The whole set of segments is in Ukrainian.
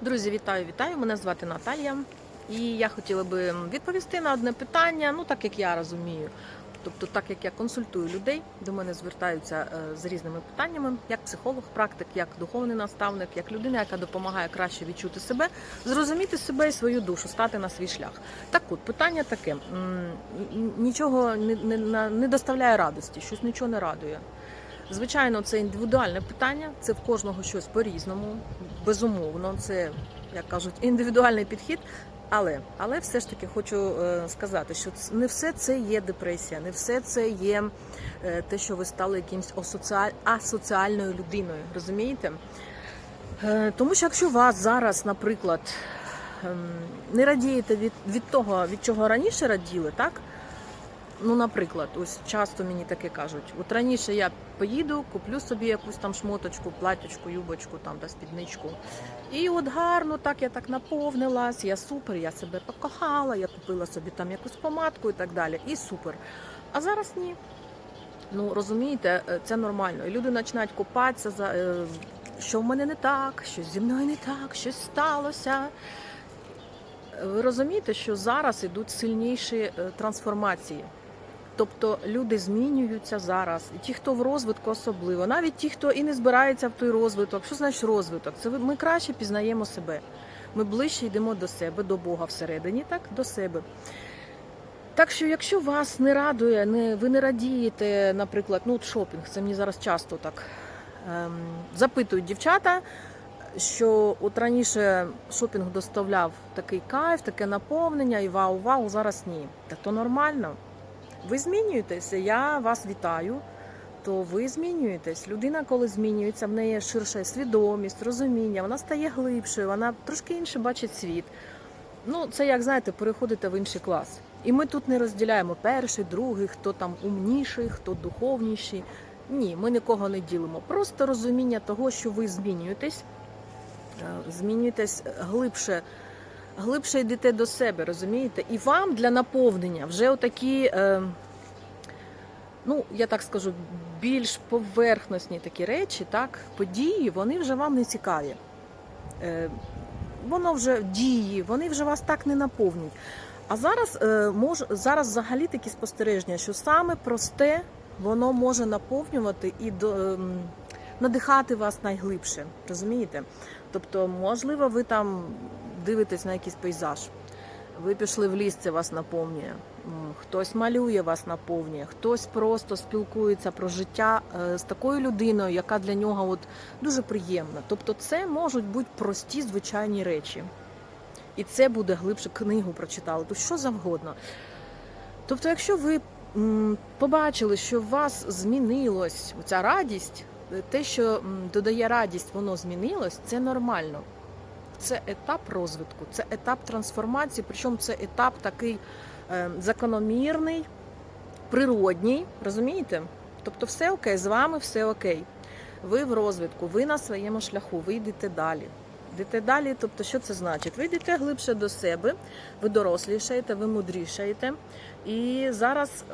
Друзі, вітаю, вітаю! Мене звати Наталія, і я хотіла би відповісти на одне питання, ну так як я розумію. Тобто, так як я консультую людей, до мене звертаються е, з різними питаннями, як психолог, практик, як духовний наставник, як людина, яка допомагає краще відчути себе, зрозуміти себе і свою душу, стати на свій шлях. Так от питання таке: нічого не, не, не доставляє радості, щось нічого не радує. Звичайно, це індивідуальне питання, це в кожного щось по-різному. Безумовно, це, як кажуть, індивідуальний підхід. Але, але все ж таки хочу е, сказати, що не все це є депресія, не все це є е, те, що ви стали якимсь асоціаль... асоціальною людиною. Розумієте? Е, тому що якщо вас зараз, наприклад, ем, не радієте від, від того, від чого раніше раділи, так? Ну, наприклад, ось часто мені таке кажуть: от раніше я поїду, куплю собі якусь там шмоточку, платячку, юбочку там та спідничку. І от гарно, так я так наповнилась, я супер, я себе покохала, я купила собі там якусь помадку і так далі. І супер. А зараз ні. Ну розумієте, е, це нормально. І люди починають купатися за е, що в мене не так, щось зі мною не так, щось сталося. Ви розумієте, що зараз ідуть сильніші е, трансформації. Тобто люди змінюються зараз. І ті, хто в розвитку особливо, навіть ті, хто і не збирається в той розвиток. Що значить розвиток? Це ми краще пізнаємо себе. Ми ближче йдемо до себе, до Бога всередині, так до себе. Так що, якщо вас не радує, не, ви не радієте, наприклад, ну от шопінг, це мені зараз часто так ем, запитують дівчата, що от раніше шопінг доставляв такий кайф, таке наповнення і вау, вау, зараз ні. Так то нормально. Ви змінюєтеся, я вас вітаю. То ви змінюєтесь. Людина, коли змінюється, в неї ширша свідомість, розуміння, вона стає глибшою, вона трошки інше бачить світ. Ну, це як знаєте, переходите в інший клас. І ми тут не розділяємо перший, другий, хто там умніший, хто духовніший. Ні, ми нікого не ділимо. Просто розуміння того, що ви змінюєтесь, е, змінюєтесь глибше, глибше йдете до себе, розумієте? І вам для наповнення вже отакі, е, ну я так скажу, більш поверхностні такі речі, так, події, вони вже вам не цікаві. Е, воно вже дії, вони вже вас так не наповнюють. А зараз е, мож, зараз взагалі такі спостереження, що саме просте воно може наповнювати і до, ем, надихати вас найглибше. Розумієте? Тобто, можливо, ви там дивитесь на якийсь пейзаж. Ви пішли в ліс, це вас наповнює. Хтось малює вас наповнює, хтось просто спілкується про життя е, з такою людиною, яка для нього от дуже приємна. Тобто, це можуть бути прості звичайні речі. І це буде глибше книгу прочитали, то що завгодно. Тобто, якщо ви побачили, що у вас змінилось ця радість, е, те, що додає радість, воно змінилось, це нормально. Це етап розвитку, це етап трансформації, причому це етап такий е, закономірний, природній, розумієте? Тобто, все окей, з вами все окей. Ви в розвитку, ви на своєму шляху, ви йдете далі. Йдете далі, тобто, що це значить? Ви йдете глибше до себе, ви дорослішаєте, ви мудрішаєте. І зараз,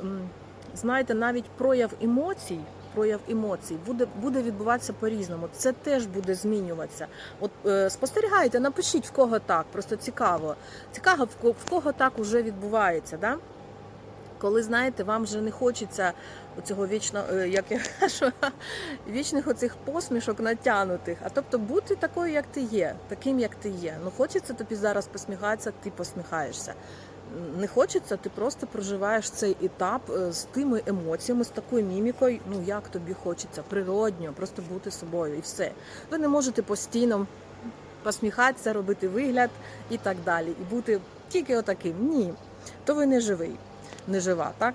знаєте, навіть прояв емоцій, прояв емоцій буде, буде відбуватися по-різному. Це теж буде змінюватися. От е, спостерігайте, напишіть в кого так, просто цікаво. Цікаво, в кого так уже відбувається. Да? Коли знаєте, вам вже не хочеться оцього вічно, е, як я кажу, вічних оцих посмішок натягнутих. А тобто бути такою, як ти є, таким, як ти є. Ну хочеться тобі зараз посміхатися, ти посміхаєшся. Не хочеться, ти просто проживаєш цей етап е, з тими емоціями, з такою мімікою, ну як тобі хочеться, природньо, просто бути собою і все. Ви не можете постійно посміхатися, робити вигляд і так далі. І бути тільки отаким. Ні, то ви не живий, не жива, так?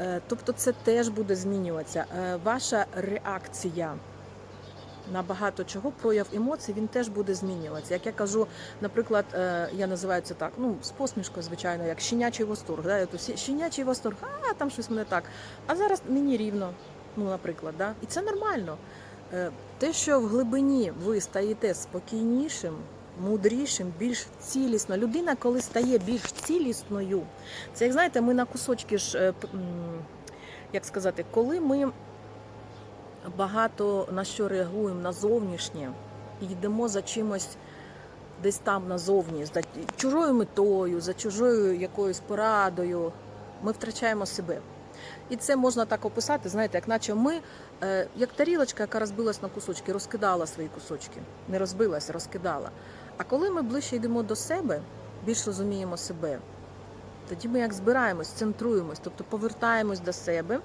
Е, Тобто це теж буде змінюватися. Е, Ваша реакція на багато чого, прояв емоцій, він теж буде змінюватися. Як я кажу, наприклад, е, я називаю це так, ну, з посмішкою, звичайно, як щенячий восторг. Да? То щенячий восторг, а там щось мене так. А зараз мені рівно, ну, наприклад, да? і це нормально. Е, Те, що в глибині ви стаєте спокійнішим, мудрішим, більш цілісно. Людина, коли стає більш цілісною, це як знаєте, ми на кусочки ж, е, як сказати, коли ми багато на що реагуємо на зовнішнє і йдемо за чимось десь там назовні, за чужою метою, за чужою якоюсь порадою, ми втрачаємо себе. І це можна так описати, знаєте, як наче ми, е, як тарілочка, яка розбилась на кусочки, розкидала свої кусочки. Не розбилась, розкидала. А коли ми ближче йдемо до себе, більш розуміємо себе, тоді ми як збираємось, центруємось, тобто повертаємось до себе,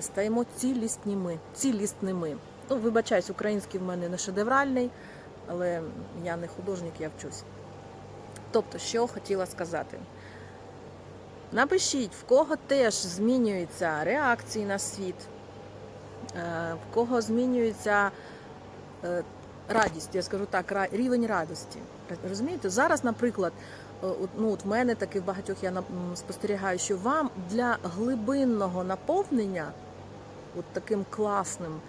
стаємо цілісними, цілісними. Ну, вибачаюсь, український в мене не шедевральний, але я не художник, я вчусь. Тобто, що хотіла сказати. Напишіть, в кого теж змінюються реакції на світ, е, в кого змінюється е, радість, я скажу так, рівень радості. Розумієте? Зараз, наприклад, е, ну, от в мене так і в багатьох я спостерігаю, що вам для глибинного наповнення, от таким класним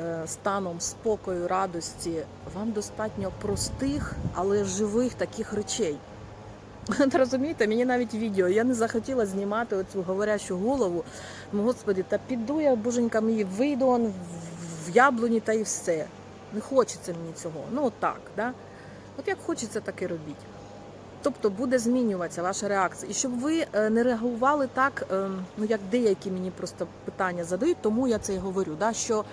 е, станом спокою, радості, вам достатньо простих, але живих таких речей. Розумієте, мені навіть відео. Я не захотіла знімати оцю говорящу голову. Ну, господи, та піду я, боженька мені, вийду в яблуні та і все. Не хочеться мені цього. Ну, от так, да? От як хочеться, так і робіть. Тобто буде змінюватися ваша реакція. І щоб ви е, не реагували так, е, ну як деякі мені просто питання задають, тому я це і говорю. Да, що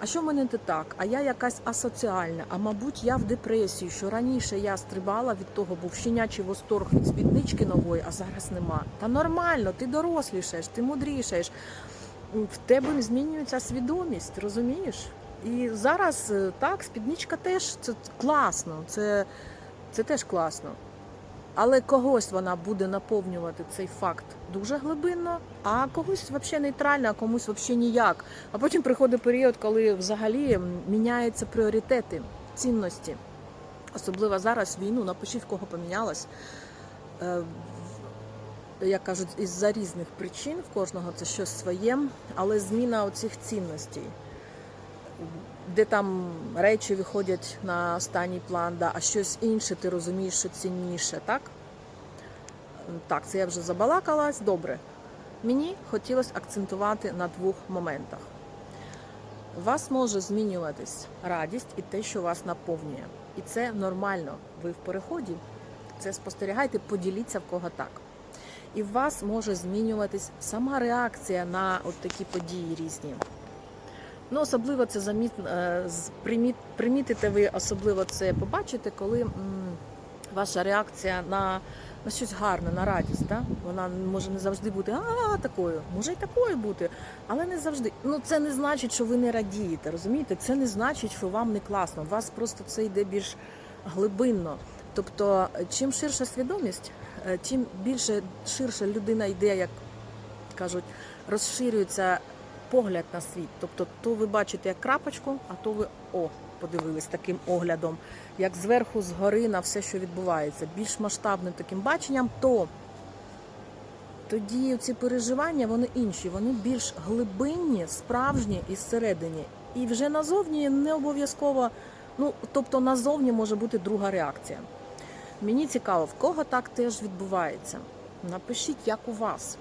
а що в мене не так? А я якась асоціальна, а мабуть, я в депресії, що раніше я стрибала від того, був щенячий восторг від спіднички нової, а зараз нема. Та нормально, ти дорослішаєш, ти мудрішаєш. В тебе змінюється свідомість, розумієш? І зараз е, так, спідничка теж це класно, це, це теж класно. Але когось вона буде наповнювати цей факт дуже глибинно, а когось взагалі нейтрально, а комусь взагалі ніяк. А потім приходить період, коли взагалі міняються пріоритети, цінності. Особливо зараз війну, напишіть, в кого помінялось. Е, Як кажуть, із-за різних причин в кожного це щось своє, але зміна оцих цінностей, де там речі виходять на останній план, да, а щось інше ти розумієш, що цінніше, так? Так, це я вже забалакалась. Добре. Мені хотілося акцентувати на двох моментах. Вас може змінюватись радість і те, що вас наповнює. І це нормально. Ви в переході. Це спостерігайте, поділіться в кого так. І в вас може змінюватись сама реакція на от такі події різні. Ну, особливо це заміт, е, приміт, примітите ви, особливо це побачите, коли ваша реакція на, на щось гарне, на радість. Да? Вона може не завжди бути а такою, може й такою бути, але не завжди. Ну це не значить, що ви не радієте. Розумієте? Це не значить, що вам не класно. У вас просто це йде більш глибинно. Тобто, е, чим ширша свідомість, е, тим більше ширша людина йде, як кажуть, розширюється погляд на світ. Тобто, то ви бачите як крапочку, а то ви о, подивились таким оглядом, як зверху, згори на все, що відбувається, більш масштабним таким баченням, то тоді ці переживання вони інші, вони більш глибинні, справжні і зсередині. І вже назовні не обов'язково, ну тобто назовні може бути друга реакція. Мені цікаво, в кого так теж відбувається. Напишіть, як у вас.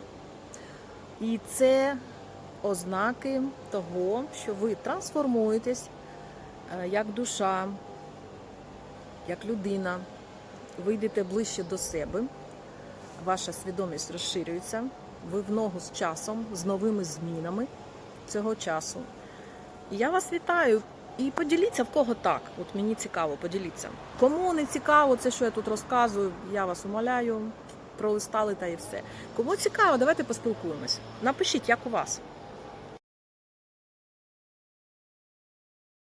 І це ознаки того, що ви трансформуєтесь е, як душа, як людина, ви йдете ближче до себе, ваша свідомість розширюється, ви в ногу з часом, з новими змінами цього часу. Я вас вітаю. І поділіться в кого так. От мені цікаво, поділіться. Кому не цікаво, це що я тут розказую, я вас умоляю, пролистали та і все. Кому цікаво, давайте поспілкуємось. Напишіть, як у вас.